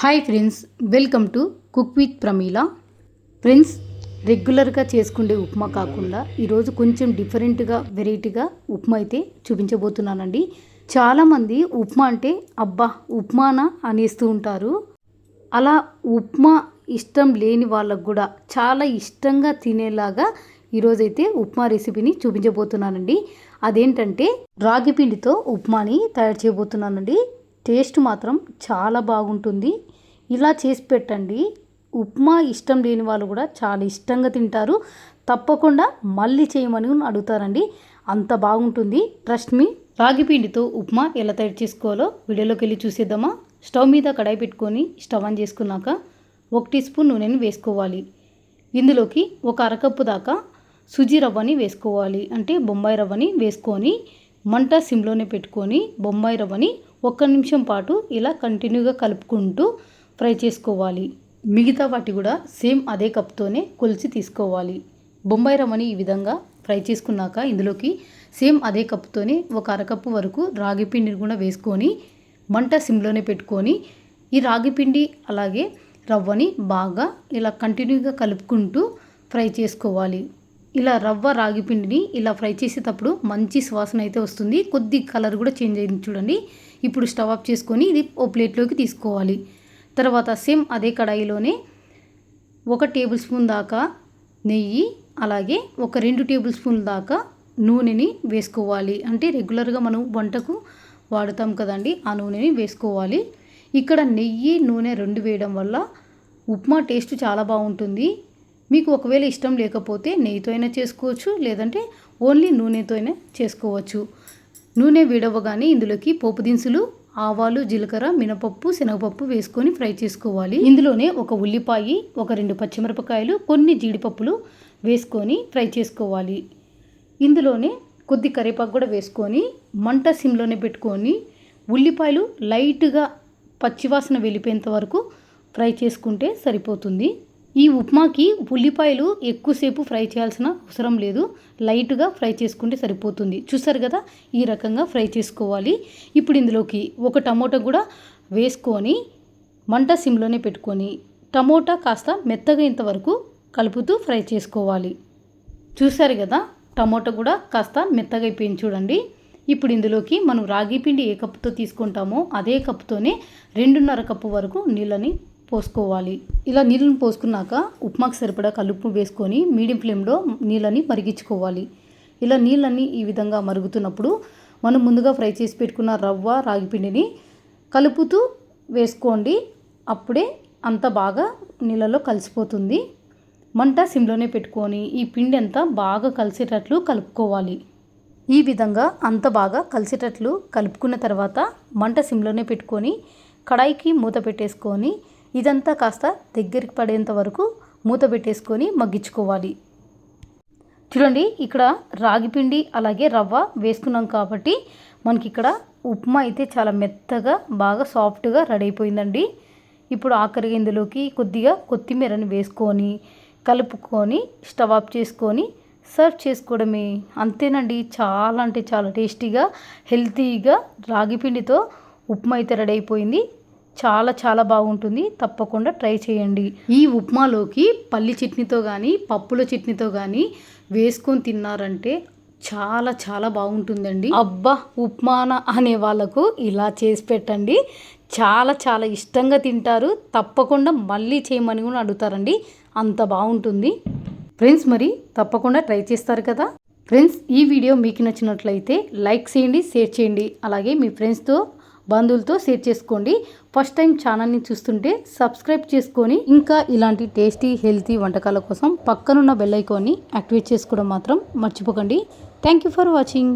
Hi friends welcome to cook with Pramila. Friends రెగ్యులర్గా చేసుకునే ఉప్మా కాకుండా ఈరోజు కొంచెం డిఫరెంట్గా వెరైటీగా ఉప్మా అయితే చూపించబోతున్నానండి. చాలామంది ఉప్మా అంటే అబ్బా ఉప్మానా అనేస్తూ ఉంటారు. అలా ఉప్మా ఇష్టం లేని వాళ్ళకు కూడా చాలా ఇష్టంగా తినేలాగా ఈరోజైతే ఉప్మా రెసిపీని చూపించబోతున్నానండి. అదేంటంటే రాగి పిండితో ఉప్మాని తయారు చేయబోతున్నానండి. టేస్ట్ మాత్రం చాలా బాగుంటుంది. ఇలా చేసి పెట్టండి. ఉప్మా ఇష్టం లేని వాళ్ళు కూడా చాలా ఇష్టంగా తింటారు. తప్పకుండా మళ్ళీ చేయమని అడుగుతారండి. అంత బాగుంటుంది. Trust me. రాగి పిండితో ఉప్మా ఎలా తయారు చేసుకోవాలో వీడియోలోకి వెళ్ళి చూసేద్దామా? స్టవ్ మీద కడాయి పెట్టుకొని స్టవ్ ఆన్ చేసుకున్నాక ఒక టీ స్పూన్ నూనెని వేసుకోవాలి. ఇందులోకి ఒక అరకప్పు దాకా సుజీ రవ్వని వేసుకోవాలి. అంటే బొంబాయి రవ్వని వేసుకొని మంట సిమ్లోనే పెట్టుకొని బొంబాయి రవ్వని ఒక్క నిమిషం పాటు ఇలా కంటిన్యూగా కలుపుకుంటూ ఫ్రై చేసుకోవాలి. మిగతా వాటి కూడా సేమ్ అదే కప్తోనే కొలిచి తీసుకోవాలి. బొంబాయి రవ్వని ఈ విధంగా ఫ్రై చేసుకున్నాక ఇందులోకి సేమ్ అదే కప్పుతోనే ఒక అరకప్పు వరకు రాగి పిండిని కూడా వేసుకొని మంట సిమ్లోనే పెట్టుకొని ఈ రాగి పిండి అలాగే రవ్వని బాగా ఇలా కంటిన్యూగా కలుపుకుంటూ ఫ్రై చేసుకోవాలి. ఇలా రవ్వ రాగి పిండిని ఇలా ఫ్రై చేసేటప్పుడు మంచి సువాసన అయితే వస్తుంది. కొద్ది కలర్ కూడా చేంజ్ అయింది చూడండి. ఇప్పుడు స్టవ్ ఆఫ్ చేసుకొని ఇది ఓ ప్లేట్లోకి తీసుకోవాలి. తర్వాత సేమ్ అదే కడాయిలోనే ఒక టేబుల్ స్పూన్ దాకా నెయ్యి అలాగే ఒక రెండు టేబుల్ స్పూన్ దాకా నూనెని వేసుకోవాలి. అంటే రెగ్యులర్గా మనం వంటకు వాడుతాం కదండి ఆ నూనెని వేసుకోవాలి. ఇక్కడ నెయ్యి నూనె రెండు వేయడం వల్ల ఉప్మా టేస్ట్ చాలా బాగుంటుంది. మీకు ఒకవేళ ఇష్టం లేకపోతే నెయ్యితో అయినా చేసుకోవచ్చు లేదంటే ఓన్లీ నూనెతో అయినా చేసుకోవచ్చు. నూనె విడవగానే ఇందులోకి పోపు దినుసులు ఆవాలు జీలకర్ర మినపప్పు శనగపప్పు వేసుకొని ఫ్రై చేసుకోవాలి. ఇందులోనే ఒక ఉల్లిపాయ ఒక రెండు పచ్చిమిరపకాయలు కొన్ని జీడిపప్పులు వేసుకొని ఫ్రై చేసుకోవాలి. ఇందులోనే కొద్ది కరివేపాకు కూడా వేసుకొని మంట సిమ్లోనే పెట్టుకొని ఉల్లిపాయలు లైట్గా పచ్చివాసన వెళ్ళిపోయేంత వరకు ఫ్రై చేసుకుంటే సరిపోతుంది. ఈ ఉప్మాకి ఉల్లిపాయలు ఎక్కువసేపు ఫ్రై చేయాల్సిన అవసరం లేదు. లైట్గా ఫ్రై చేసుకుంటే సరిపోతుంది. చూసారు కదా? ఈ రకంగా ఫ్రై చేసుకోవాలి. ఇప్పుడు ఇందులోకి ఒక టమోటా కూడా వేసుకొని మంట సిమ్లోనే పెట్టుకొని టమోటా కాస్త మెత్తగా ఇంతవరకు కలుపుతూ ఫ్రై చేసుకోవాలి. చూసారు కదా? టమోటా కూడా కాస్త మెత్తగా అయిపోయింది చూడండి. ఇప్పుడు ఇందులోకి మనం రాగి పిండి ఏ కప్పుతో తీసుకుంటామో అదే కప్పుతోనే రెండున్నర కప్పు వరకు నీళ్ళని పోసుకోవాలి. ఇలా నీళ్ళని పోసుకున్నాక ఉప్మాకు సరిపడా కలుపు వేసుకొని మీడియం ఫ్లేమ్లో నీళ్ళని మరిగించుకోవాలి. ఇలా నీళ్ళని ఈ విధంగా మరుగుతున్నప్పుడు మనం ముందుగా ఫ్రై చేసి పెట్టుకున్న రవ్వ రాగిపిండిని కలుపుతూ వేసుకోండి. అప్పుడే అంత బాగా నీళ్ళలో కలిసిపోతుంది. మంట సిమ్లోనే పెట్టుకొని ఈ పిండి అంతా బాగా కలిసేటట్లు కలుపుకోవాలి. ఈ విధంగా అంత బాగా కలిసేటట్లు కలుపుకున్న తర్వాత మంట సిమ్లోనే పెట్టుకొని కడాయికి మూత పెట్టేసుకొని ఇదంతా కాస్త దగ్గరికి పడేంత వరకు మూత పెట్టేసుకొని మగ్గించుకోవాలి. చూడండి ఇక్కడ రాగిపిండి అలాగే రవ్వ వేసుకున్నాం కాబట్టి మనకి ఇక్కడ ఉప్మా అయితే చాలా మెత్తగా బాగా సాఫ్ట్గా రెడీ అయిపోయిందండి. ఇప్పుడు ఆఖరి ఇందులోకి కొద్దిగా కొత్తిమీరని వేసుకొని కలుపుకొని స్టవ్ ఆఫ్ చేసుకొని సర్వ్ చేసుకోవడమే. అంతేనండి చాలా అంటే చాలా టేస్టీగా హెల్తీగా రాగిపిండితో ఉప్మా అయితే రెడీ అయిపోయింది. చాలా చాలా బాగుంటుంది. తప్పకుండా ట్రై చేయండి. ఈ ఉప్మాలోకి పల్లి చట్నీతో కానీ పప్పుల చట్నీతో కానీ వేసుకొని తిన్నారంటే చాలా చాలా బాగుంటుందండి. అబ్బా! ఉప్మాన అనే వాళ్ళకు ఇలా చేసి పెట్టండి. చాలా చాలా ఇష్టంగా తింటారు. తప్పకుండా మళ్ళీ చేయమని కూడా అడుగుతారండి. అంత బాగుంటుంది. ఫ్రెండ్స్ మరి తప్పకుండా ట్రై చేస్తారు కదా? ఫ్రెండ్స్ ఈ వీడియో మీకు నచ్చినట్లయితే లైక్ చేయండి షేర్ చేయండి. అలాగే మీ ఫ్రెండ్స్తో బంధువులతో షేర్ చేసుకోండి. ఫస్ట్ టైం ఛానల్ని చూస్తుంటే సబ్స్క్రైబ్ చేసుకొని ఇంకా ఇలాంటి టేస్టీ హెల్తీ వంటకాల కోసం పక్కనున్న బెల్ ఐకాన్ని యాక్టివేట్ చేసుకోవడం మాత్రం మర్చిపోకండి. Thank you for watching.